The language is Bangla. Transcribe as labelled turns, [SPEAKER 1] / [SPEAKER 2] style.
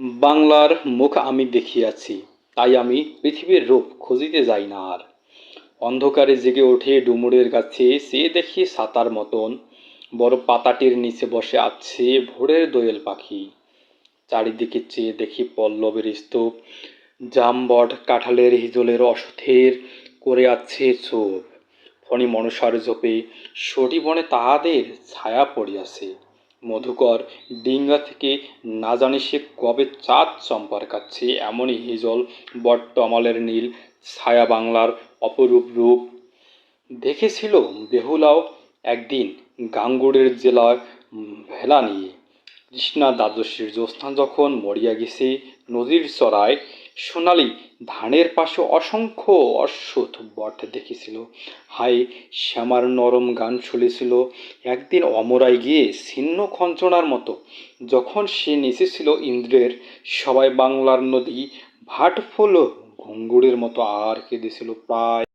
[SPEAKER 1] বাংলার মুখ আমি দেখিয়াছি, তাই আমি পৃথিবীর রূপ খুঁজিতে যাই না আর। অন্ধকারে জেগে ওঠে ডুমুরের গাছে, সে দেখি সাতার মতন। বড় পাতাটির নিচে বসে আছে ভোরের দোয়েল পাখি। চারিদিকে চেয়ে দেখি পল্লবের স্তূপ, জামবট কাঁঠালের হিজলের অসথের করে আছে চোপ ফণি মনসার জপে সটি বনে তাহাদের ছায়া পড়িয়াছে। মধুকর, ডিঙ্গা থেকে না জানি সে কবে চাঁদ চম্পার কাছে এমনই হিজল বট্ট আমালের নীল, ছায়া বাংলার অপরূপ রূপ। দেখেছিল বেহুলাও একদিন গাঙ্গুড়ের জেলায় ভেলা নিয়ে। কৃষ্ণা দ্বাদশীর জ্যোৎস্না যখন মরিয়া গেছে নদীর চড়ায় সোনালি ধানের পাশে অসংখ্য অশ্বত্থ বট দেখেছিল। হায়, শ্যামার নরম গান শুনেছিল। একদিন অমরায় গিয়ে ছিন্ন খঞ্চনার মতো, যখন সে নেচেছিল ইন্দ্রের, সবাই বাংলার নদী ভাট ফুল ঘুঙ্গুরের মতো আর কেঁদেছিল প্রায়।